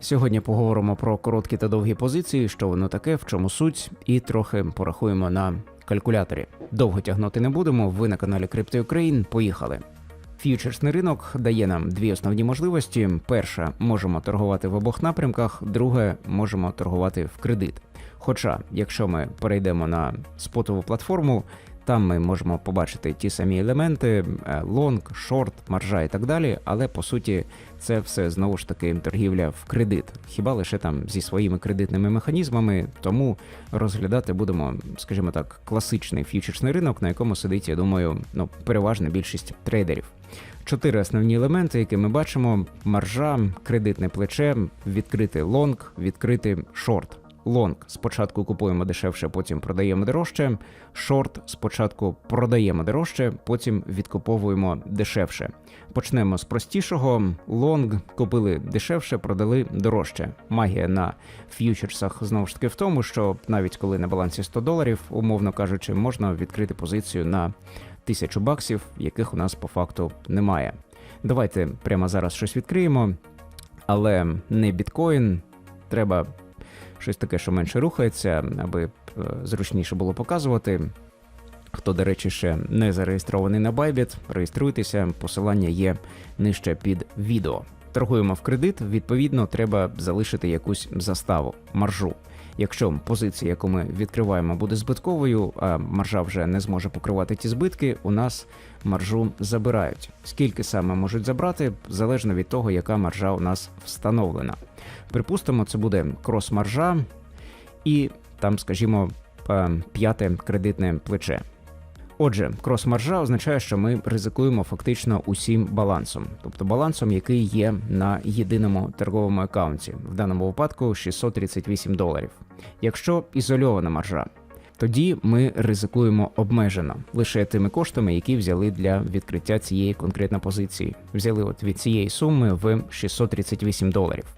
Сьогодні поговоримо про короткі та довгі позиції, що воно таке, в чому суть, і трохи порахуємо на калькуляторі. Довго тягнути не будемо. Ви на каналі Crypto Ukraine. Поїхали. Ф'ючерсний ринок дає нам дві основні можливості: перша можемо торгувати в обох напрямках, друге можемо торгувати в кредит. Хоча, якщо ми перейдемо на спотову платформу, там ми можемо побачити ті самі елементи: е, лонг, шорт, маржа і так далі. Але по суті, це все знову ж таки торгівля в кредит, хіба лише там зі своїми кредитними механізмами. Тому розглядати будемо, скажімо так, класичний ф'ючерсний ринок, на якому сидить, я думаю, ну переважна більшість трейдерів. Чотири основні елементи, які ми бачимо: маржа, кредитне плече, відкритий лонг, відкритий шорт. Лонг спочатку купуємо дешевше, потім продаємо дорожче. Шорт спочатку продаємо дорожче, потім відкуповуємо дешевше. Почнемо з простішого. Лонг купили дешевше, продали дорожче. Магія на ф'ючерсах знову ж таки в тому, що навіть коли на балансі 100 доларів, умовно кажучи, можна відкрити позицію на тисячу баксів, яких у нас по факту немає. Давайте прямо зараз щось відкриємо, але не біткоін. Треба щось таке, що менше рухається, аби е, зручніше було показувати. Хто, до речі, ще не зареєстрований на Bybit, реєструйтеся, посилання є нижче під відео. Торгуємо в кредит, відповідно, треба залишити якусь заставу, маржу. Якщо позиція, яку ми відкриваємо, буде збитковою, а маржа вже не зможе покривати ті збитки, у нас маржу забирають. Скільки саме можуть забрати, залежно від того, яка маржа у нас встановлена. Припустимо, це буде крос-маржа і там, скажімо, е, п'яте кредитне плече. Отже, крос-маржа означає, що ми ризикуємо фактично усім балансом, тобто балансом, який є на єдиному торговому аккаунті, в даному випадку 638 доларів. Якщо ізольована маржа, тоді ми ризикуємо обмежено лише тими коштами, які взяли для відкриття цієї конкретної позиції. Взяли от від цієї суми в 638 доларів.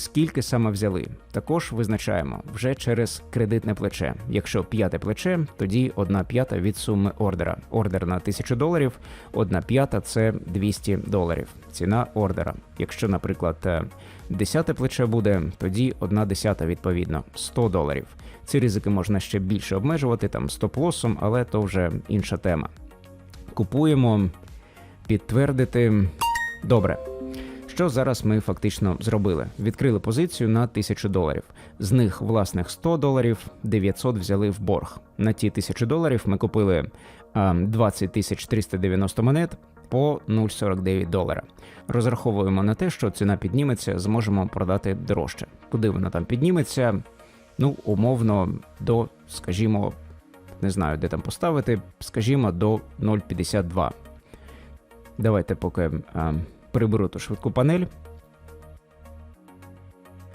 Скільки саме взяли, також визначаємо вже через кредитне плече. Якщо п'яте плече, тоді одна п'ята від суми ордера. Ордер на 1000 доларів, одна п'ята це 200 доларів. Ціна ордера. Якщо, наприклад, е, десяте плече буде, тоді одна десята відповідно 100 доларів. Ці ризики можна ще більше обмежувати там стоп-лосом, але то вже інша тема. Купуємо, підтвердити. Добре. Що зараз ми фактично зробили? Відкрили позицію на 1000 доларів. З них власних 100 доларів, 900 взяли в борг. На ті 1000 доларів ми купили 20 390 монет по 0,49 долара. Розраховуємо на те, що ціна підніметься, зможемо продати дорожче. Куди вона там підніметься? Ну, умовно, до, скажімо, не знаю, де там поставити, скажімо, до 0,52. Давайте поки. Приберу ту швидку панель.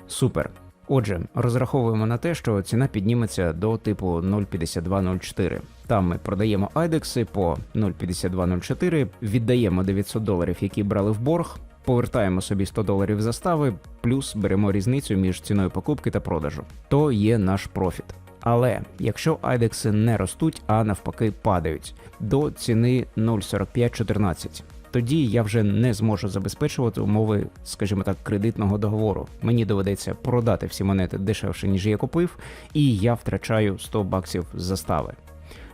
Супер. Отже, розраховуємо на те, що ціна підніметься до типу 0,5204. Там ми продаємо айдекси по 0,5204, віддаємо 900 доларів, які брали в борг, повертаємо собі 100 доларів застави, плюс беремо різницю між ціною покупки та продажу. То є наш профіт. Але якщо айдекси не ростуть, а навпаки падають до ціни 0,4514, тоді я вже не зможу забезпечувати умови, скажімо так, кредитного договору. Мені доведеться продати всі монети дешевше, ніж я купив, і я втрачаю 100 баксів застави.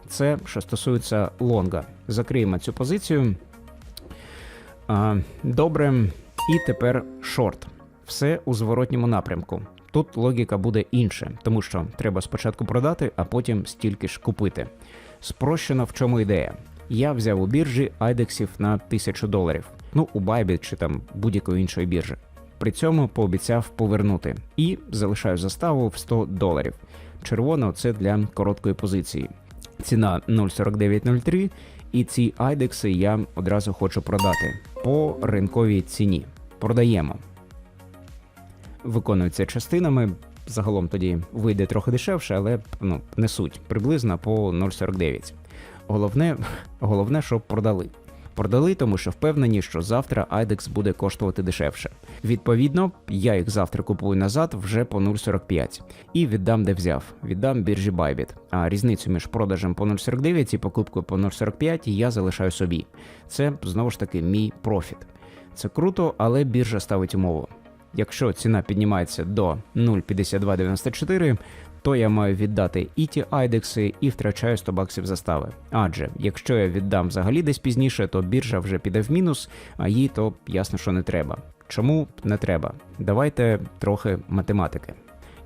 Це що стосується лонга. Закриємо цю позицію. Добре. І тепер шорт. Все у зворотньому напрямку. Тут логіка буде інша, тому що треба спочатку продати, а потім стільки ж купити. Спрощено в чому ідея. Я взяв у біржі айдексів на 1000 доларів, ну у Bybit чи там будь-якої іншої біржі. При цьому пообіцяв повернути і залишаю заставу в 100 доларів. Червоно це для короткої позиції. Ціна 0,4903, і ці айдекси я одразу хочу продати по ринковій ціні. Продаємо. Виконується частинами. Загалом тоді вийде трохи дешевше, але ну, не суть приблизно по 0,49. Головне, головне, щоб продали. Продали, тому що впевнені, що завтра IDEX буде коштувати дешевше. Відповідно, я їх завтра купую назад вже по 0,45 і віддам, де взяв. Віддам біржі Bybit. А різницю між продажем по 0,49 і покупкою по 0,45 я залишаю собі. Це знову ж таки мій профіт. Це круто, але біржа ставить умову. якщо ціна піднімається до 0,5294, то я маю віддати і ті айдекси, і втрачаю 100 баксів застави. Адже якщо я віддам взагалі десь пізніше, то біржа вже піде в мінус, а їй то ясно, що не треба. Чому не треба? Давайте трохи математики.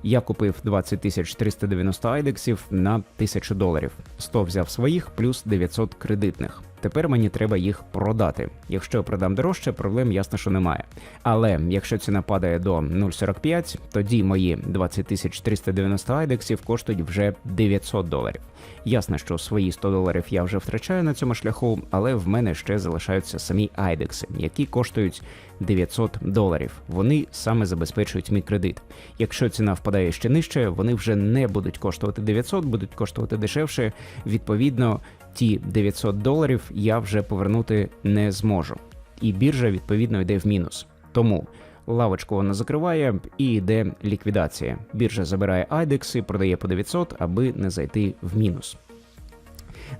Я купив 20 390 айдексів на 1000 доларів. 100 взяв своїх плюс 900 кредитних. Тепер мені треба їх продати. Якщо я продам дорожче, проблем ясно, що немає. Але якщо ціна падає до 0,45, тоді мої 20 тисяч 390 айдексів коштують вже 900 доларів. Ясно, що свої 100 доларів я вже втрачаю на цьому шляху, але в мене ще залишаються самі айдекси, які коштують 900 доларів. Вони саме забезпечують мій кредит. Якщо ціна впадає ще нижче, вони вже не будуть коштувати 900, будуть коштувати дешевше. Відповідно, ті 900 доларів я вже повернути не зможу. І біржа відповідно йде в мінус. Тому лавочку вона закриває і йде ліквідація. Біржа забирає айдекси, продає по 900, аби не зайти в мінус.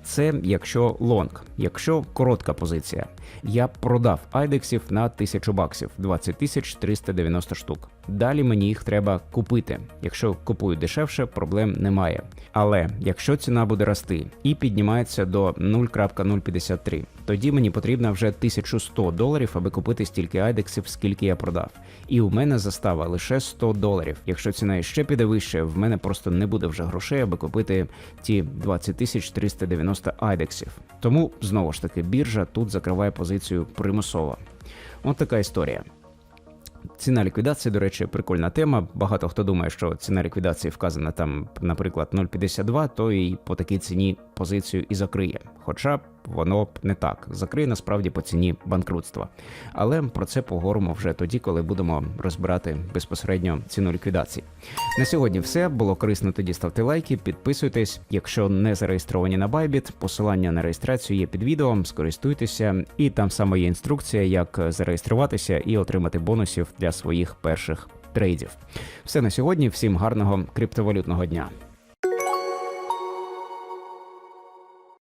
Це якщо лонг, якщо коротка позиція. Я продав айдексів на 1000 баксів, 20 тисяч 390 штук. Далі мені їх треба купити. Якщо купую дешевше, проблем немає. Але якщо ціна буде рости і піднімається до 0.053, тоді мені потрібно вже 1100 доларів, аби купити стільки айдексів, скільки я продав. І у мене застава лише 100 доларів. Якщо ціна ще піде вище, в мене просто не буде вже грошей, аби купити ті 20 тисяч 390 айдексів. Тому знову ж таки біржа тут закриває позицію примусово. От така історія. Ціна ліквідації, до речі, прикольна тема. Багато хто думає, що ціна ліквідації вказана там, наприклад, 0,52, то і по такій ціні позицію і закриє. Хоча воно не так. Закриє насправді по ціні банкрутства. Але про це поговоримо вже тоді, коли будемо розбирати безпосередньо ціну ліквідації. На сьогодні все було корисно. Тоді ставте лайки, підписуйтесь. Якщо не зареєстровані на Bybit, посилання на реєстрацію є під відео. Скористуйтеся, і там саме є інструкція, як зареєструватися і отримати бонусів для своїх перших трейдів. Все на сьогодні. Всім гарного криптовалютного дня.